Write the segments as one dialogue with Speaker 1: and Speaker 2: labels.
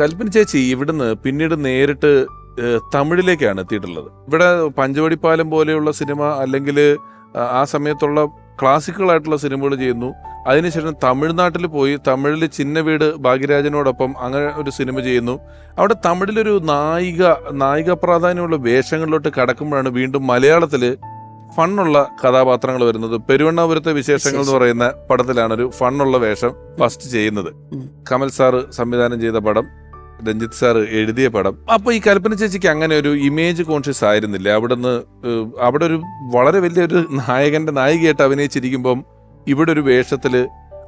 Speaker 1: കൽപ്പന ചേച്ചി ഇവിടുന്ന് പിന്നീട് നേരിട്ട് തമിഴിലേക്കാണ് എത്തിയിട്ടുള്ളത്. ഇവിടെ പഞ്ചവടിപ്പാലം പോലെയുള്ള സിനിമ അല്ലെങ്കിൽ ആ സമയത്തുള്ള ക്ലാസിക്കൽ ആയിട്ടുള്ള സിനിമകൾ ചെയ്യുന്നു. അതിനുശേഷം തമിഴ്നാട്ടിൽ പോയി തമിഴിൽ ചിന്ന വീട് ഭാഗ്യരാജനോടൊപ്പം അങ്ങനെ ഒരു സിനിമ ചെയ്യുന്നു. അവിടെ തമിഴിലൊരു നായിക നായിക പ്രാധാന്യമുള്ള വേഷങ്ങളിലോട്ട് കടക്കുമ്പോഴാണ് വീണ്ടും മലയാളത്തിൽ ഫണ്ണുള്ള കഥാപാത്രങ്ങൾ വരുന്നത്. പെരുവണ്ണാപുരത്തെ വിശേഷങ്ങൾ എന്ന് പറയുന്ന പടത്തിലാണ് ഒരു ഫണ്ണുള്ള വേഷം ഫസ്റ്റ് ചെയ്യുന്നത്. കമൽ സാറ് സംവിധാനം ചെയ്ത പടം. രഞ്ജിത്ത് സാർ എഴുതിയ പടം. അപ്പോൾ ഈ കൽപ്പന ചേച്ചിക്ക് അങ്ങനെ ഒരു ഇമേജ് കോൺഷ്യസ് ആയിരുന്നില്ല? അവിടുന്ന് നിന്ന് അവിടെ ഒരു വളരെ വലിയൊരു നായകന്റെ നായികയായിട്ട് അഭിനയിച്ചിരിക്കുമ്പം ഇവിടെ ഒരു വേഷത്തിൽ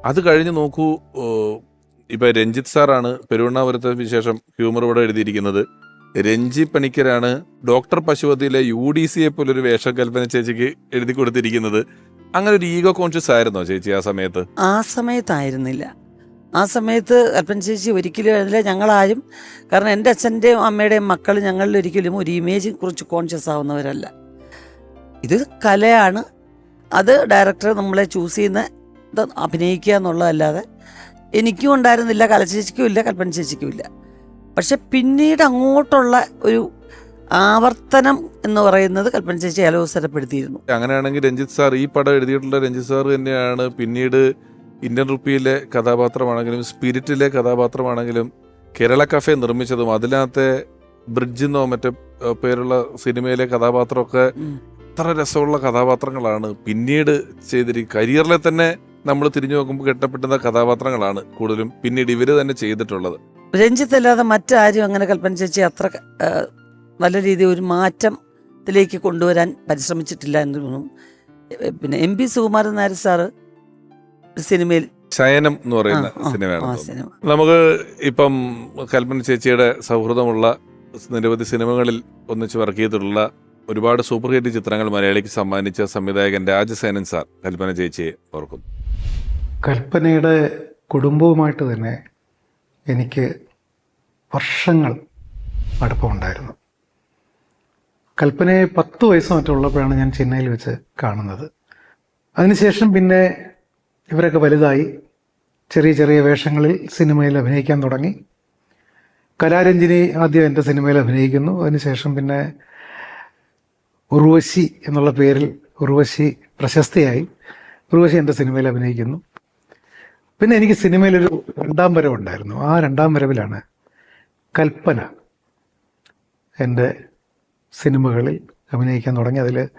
Speaker 1: അത് കഴിഞ്ഞ് നോക്കൂ ഇപ്പൊ രഞ്ജിത്ത് സാറാണ് പെരുവണ്ണാപുരത്തെ വിശേഷം ഹ്യൂമർ ഇവിടെ എഴുതിയിരിക്കുന്നത്. രഞ്ജി പണിക്കരാണ് ഡോക്ടർ പശുപതിയിലെ യു ഡി സിയെ പോലൊരു വേഷം കൽപ്പന ചേച്ചിക്ക് എഴുതി കൊടുത്തിരിക്കുന്നത്. അങ്ങനെ ഒരു ഈഗോ കോൺഷ്യസ് ആയിരുന്നോ ചേച്ചി ആ സമയത്ത്?
Speaker 2: ആ സമയത്തായിരുന്നില്ല. ആ സമയത്ത് അൽപ്പൻ ചേച്ചി ഒരിക്കലും അതിൽ ഞങ്ങളാരും കാരണം എന്റെ അച്ഛന്റെയും അമ്മയുടെയും മക്കൾ ഞങ്ങളിൽ ഒരിക്കലും ഒരു ഇമേജിനെ കുറിച്ച് കോൺഷ്യസ് ആവുന്നവരല്ല. ഇത് കലയാണ്. അത് ഡയറക്ടർ നമ്മളെ ചൂസ് ചെയ്യുന്ന അഭിനയിക്കുക എന്നുള്ളതല്ലാതെ എനിക്കും ഉണ്ടായിരുന്നില്ല കലച്ചേച്ചിക്കും ഇല്ല കൽപ്പന ചേച്ചിക്കും ഇല്ല. പക്ഷെ പിന്നീട് അങ്ങോട്ടുള്ള ഒരു ആവർത്തനം എന്ന് പറയുന്നത് കൽപ്പന ചേച്ചി അലോസരപ്പെടുത്തിയിരുന്നു.
Speaker 1: അങ്ങനെയാണെങ്കിൽ രഞ്ജിത്ത് സാർ ഈ പടം എഴുതിയിട്ടുള്ള രഞ്ജിത്ത് സാർ തന്നെയാണ്. പിന്നീട് ഇന്ത്യൻ റുപ്പിയിലെ കഥാപാത്രമാണെങ്കിലും സ്പിരിറ്റിലെ കഥാപാത്രമാണെങ്കിലും കേരള കഫേ നിർമ്മിച്ചതും അതിനകത്തെ ബ്രിഡ്ജ് എന്നോ മറ്റേ പേരുള്ള സിനിമയിലെ കഥാപാത്രമൊക്കെ ഇത്ര രസമുള്ള കഥാപാത്രങ്ങളാണ്. പിന്നീട് ചെയ്തിരിക്കും കരിയറിലെ തന്നെ നമ്മൾ തിരിഞ്ഞു നോക്കുമ്പോൾ കെട്ടപ്പെട്ടുന്ന കഥാപാത്രങ്ങളാണ് കൂടുതലും പിന്നീട് ഇവർ തന്നെ ചെയ്തിട്ടുള്ളത്.
Speaker 2: രഞ്ജിത്ത് അല്ലാതെ മറ്റാരും അങ്ങനെ കൽപ്പന ചേച്ചി അത്ര നല്ല രീതിയിൽ ഒരു മാറ്റത്തിലേക്ക് കൊണ്ടുവരാൻ പരിശ്രമിച്ചിട്ടില്ല എന്ന് തോന്നുന്നു. പിന്നെ M P Sukumaran Nair sir സിനിമയിൽ
Speaker 1: ശയനം എന്ന് പറയുന്ന സിനിമയാണ്
Speaker 2: സിനിമ.
Speaker 1: നമുക്ക് ഇപ്പം കൽപ്പന ചേച്ചിയുടെ സൗഹൃദമുള്ള നിരവധി സിനിമകളിൽ ഒന്നിച്ച് വർക്ക് ചെയ്തിട്ടുള്ള ഒരുപാട് സൂപ്പർ ഹിറ്റ് ചിത്രങ്ങൾ മലയാളിക്ക് സമ്മാനിച്ച സംവിധായകൻ രാജസേനൻ സാർ കൽപ്പന ചേച്ചിയെ ഓർക്കും.
Speaker 3: കൽപ്പനയുടെ കുടുംബവുമായിട്ട് തന്നെ എനിക്ക് വർഷങ്ങൾ അടുപ്പമുണ്ടായിരുന്നു കൽപ്പനയെ പത്ത് വയസ്സ് മറ്റുള്ളപ്പോഴാണ് ഞാൻ ചെന്നൈയിൽ വെച്ച് കാണുന്നത്. അതിനുശേഷം പിന്നെ ഇവരൊക്കെ വലുതായി ചെറിയ ചെറിയ വേഷങ്ങളിൽ സിനിമയിൽ അഭിനയിക്കാൻ തുടങ്ങി. കലാരഞ്ജിനി ആദ്യം എന്റെ സിനിമയിൽ അഭിനയിക്കുന്നു. അതിനുശേഷം പിന്നെ ഉർവശി എന്നുള്ള പേരിൽ ഉർവശി പ്രശസ്തയായി. ഉർവശി എന്റെ സിനിമയിൽ അഭിനയിക്കുന്നു. പിന്നെ എനിക്ക് സിനിമയിലൊരു രണ്ടാം വരവുണ്ടായിരുന്നു ആ രണ്ടാം വരവിലാണ് കൽപ്പന എന്റെ സിനിമകളിൽ അഭിനയിക്കാൻ തുടങ്ങി. അതിൽ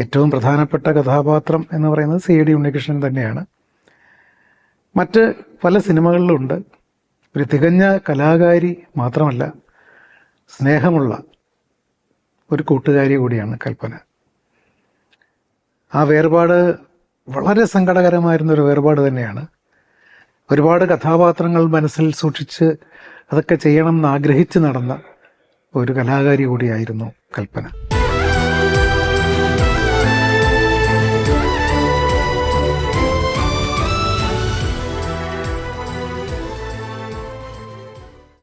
Speaker 3: ഏറ്റവും പ്രധാനപ്പെട്ട കഥാപാത്രം എന്ന് പറയുന്നത് സി ഡി ഉണ്ണികൃഷ്ണൻ തന്നെയാണ്. മറ്റ് പല സിനിമകളിലുണ്ട്. ഒരു തികഞ്ഞ കലാകാരി മാത്രമല്ല സ്നേഹമുള്ള ഒരു കൂട്ടുകാരി കൂടിയാണ് കൽപ്പന. ആ വേർപാട് വളരെ സങ്കടകരമായിരുന്നൊരു വേർപാട് തന്നെയാണ്. ഒരുപാട് കഥാപാത്രങ്ങൾ മനസ്സിൽ സൂക്ഷിച്ച് അതൊക്കെ ചെയ്യണം എന്ന് ആഗ്രഹിച്ച് നടന്ന ഒരു കലാകാരി കൂടിയായിരുന്നു കൽപ്പന.